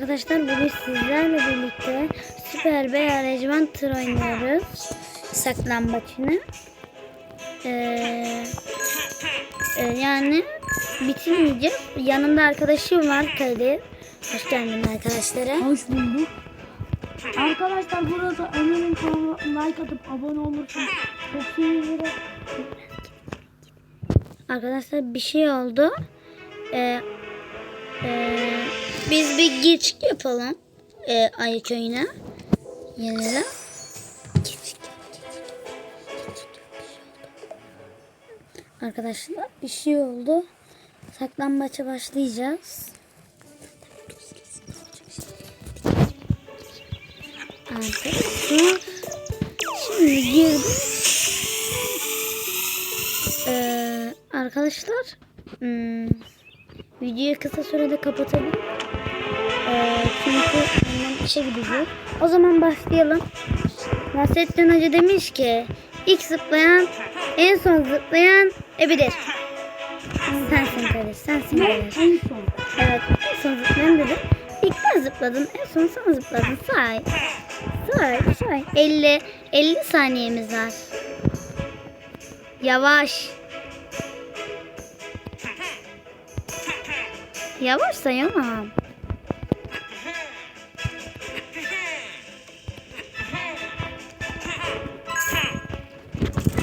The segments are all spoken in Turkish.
arkadaşlar bugün sizlerle birlikte Süper Bey Aracıman tır oynuyoruz. Saklambaçını. Ee, e, yani bitirmeyeceğim. Yanımda arkadaşım var Kadir. Hoş geldin arkadaşlara. Hoş bulduk. Arkadaşlar burada Ömer'in kanalına like atıp abone olursanız çok sevinirim. Arkadaşlar bir şey oldu. Ee, e, biz bir giriş yapalım. E, Ayı köyüne. Yanına. Arkadaşlar bir şey oldu. Saklambaça başlayacağız. Arkadaşlar şimdi girdim. Ee, arkadaşlar hmm, videoyu kısa sürede kapatalım. Ee, çünkü annem işe gidecek. O zaman başlayalım. Nasrettin Hoca demiş ki ilk zıplayan en son zıplayan ebidir. Sensin Kadir, sensin? Kadir. En son. Evet, en son zıplayan dedim. İlk ben zıpladım, en son sen zıpladın. Say. Say, say. 50, 50 saniyemiz var. Yavaş. Yavaş sayamam.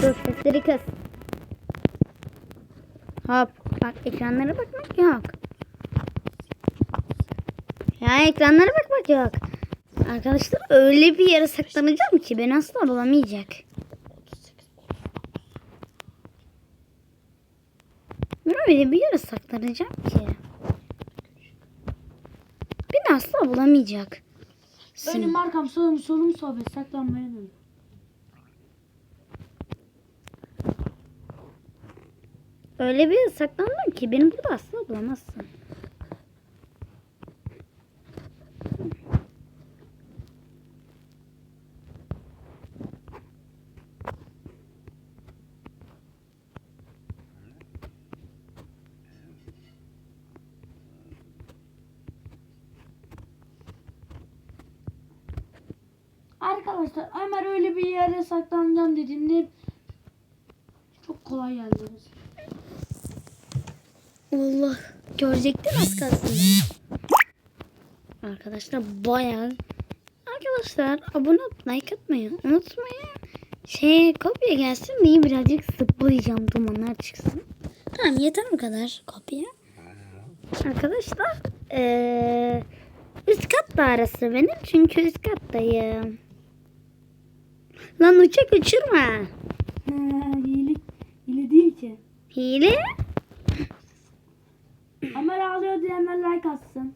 Dur sesleri kız. Hop. Bak ekranlara bakmak yok. Ya ekranlara bakmak yok. Arkadaşlar öyle bir yere saklanacağım ki beni asla bulamayacak. Öyle bir yere saklanacağım ki. Beni asla bulamayacak. Önüm arkam solum solum sohbet saklanmaya dön. Öyle bir saklandım ki beni burada asla bulamazsın. Arkadaşlar Ömer öyle bir yere saklanacağım dediğinde çok kolay geldi. Allah görecektin az kalsın. Arkadaşlar bayağı Arkadaşlar abone olup like atmayı unutmayın. Şey kopya gelsin diye birazcık zıplayacağım dumanlar çıksın. Tamam yeter bu kadar kopya. Arkadaşlar eee üst kat da arası benim çünkü üst kattayım. Lan uçak uçurma. He, hile, hile değil ki. Hile. Ömer ağlıyor diyenler like atsın.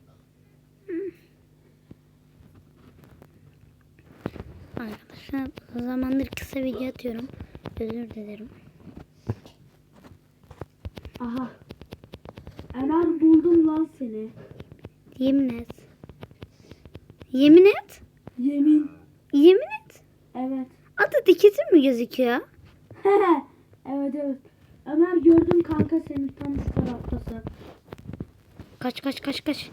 Arkadaşlar o zamandır kısa video atıyorum. Özür dilerim. Aha. Ömer buldum lan seni. Yemin et. Yemin et. Yemin. Yemin et. Evet. Adı diketin mi gözüküyor? evet evet. Ömer gördüm kanka seni tam şu taraftasın. Kaç kaç kaç kaç.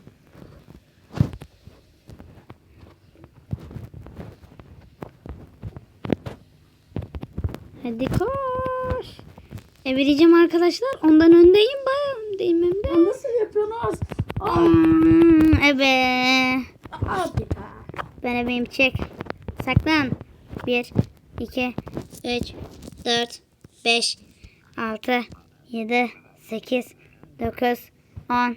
Hadi koş. Evireceğim arkadaşlar. Ondan öndeyim. Bayağı öndeyim hem de. Nasıl yapıyorsunuz? Hmm, ebe. Ben ebeyim çek. Saklan. 1, 2, 3, 4, 5, 6, 7, 8, 9, 10,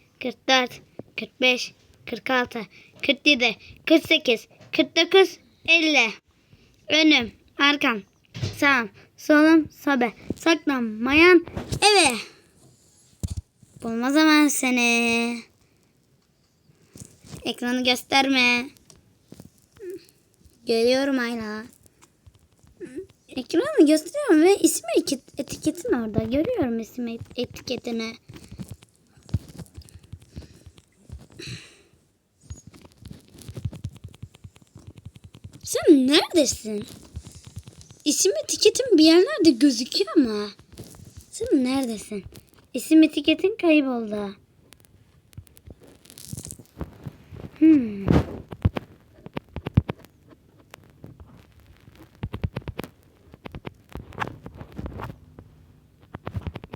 44, 45, 46, 47, 48, 49, 50. Önüm, arkam, sağım, solum, sobe, saklanmayan eve. Bulma zaman seni. Ekranı gösterme. Görüyorum hala. Ekranı gösteriyorum ve etiket- etiketin orada. Görüyorum isim et- etiketini. Sen neredesin? İsim etiketin bir yerlerde gözüküyor ama. Sen neredesin? İsim etiketin kayboldu. Hmm.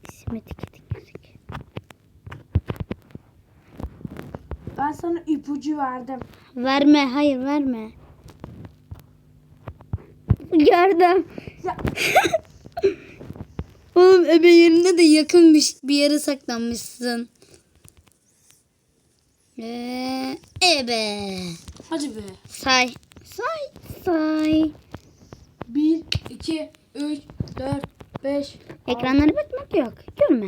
İsim etiketin gözüküyor. Ben sana ipucu verdim. Verme, hayır verme. Ya, Oğlum ebe yerine de yakınmış bir yere saklanmışsın. Ee, ebe. hadi be. Say. Say. Say. 1, 2, 3, 4, 5, Ekranlara bakmak yok. Görme.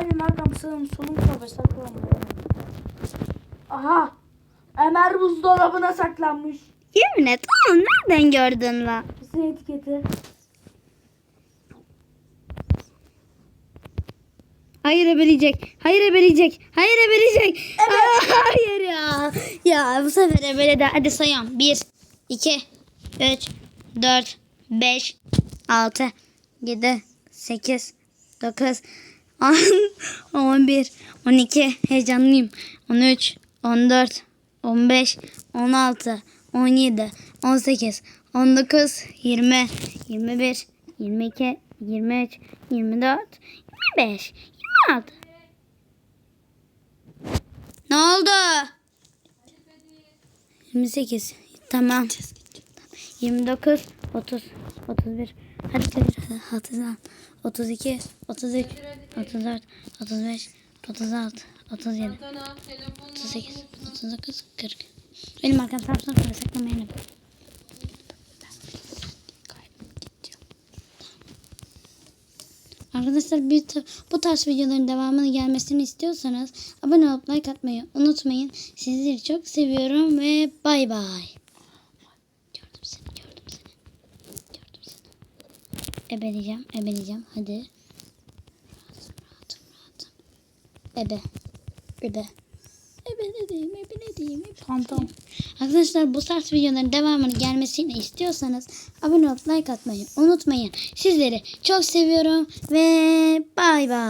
Önüm arkam sağım solum tövbe saklanmıyor. Aha. Ömer buzdolabına saklanmış. Yemin et. Oğlum nereden gördün la? Bize etiketi. Hayır ebeleyecek. Hayır ebeleyecek. Hayır ebeleyecek. Aa, hayır ya. Ya bu sefer ebeledi. Hadi sayıyorum. 1, 2, 3, 4, 5, 6, 7, 8, 9, 10, 11, 12. Heyecanlıyım. 13, 14, 15, 16, 17, 18, 19, 20, 21, 22, 23, 24, 25, 26. Ne oldu? 28. Tamam. 29, 30, 31. Hadi çevir. Hadi 32, 33, 34, 35, 36, 37, 38, 39, 40. Benim arkam Samsung para saklamayalım. Arkadaşlar bir bu tarz videoların devamını gelmesini istiyorsanız abone olup like atmayı unutmayın. Sizleri çok seviyorum ve bay bay. Gördüm seni, gördüm seni. Gördüm seni. Ebeleyeceğim, ebeleyeceğim. Hadi. Rahatım, rahatım, rahatım. Ebe. Ebe. Ebelediğim, ebelediğim, ebelediğim. Tamam tamam. Arkadaşlar bu tarz videoların devamını gelmesini istiyorsanız abone olup like atmayı unutmayın. Sizleri çok seviyorum ve bay bay.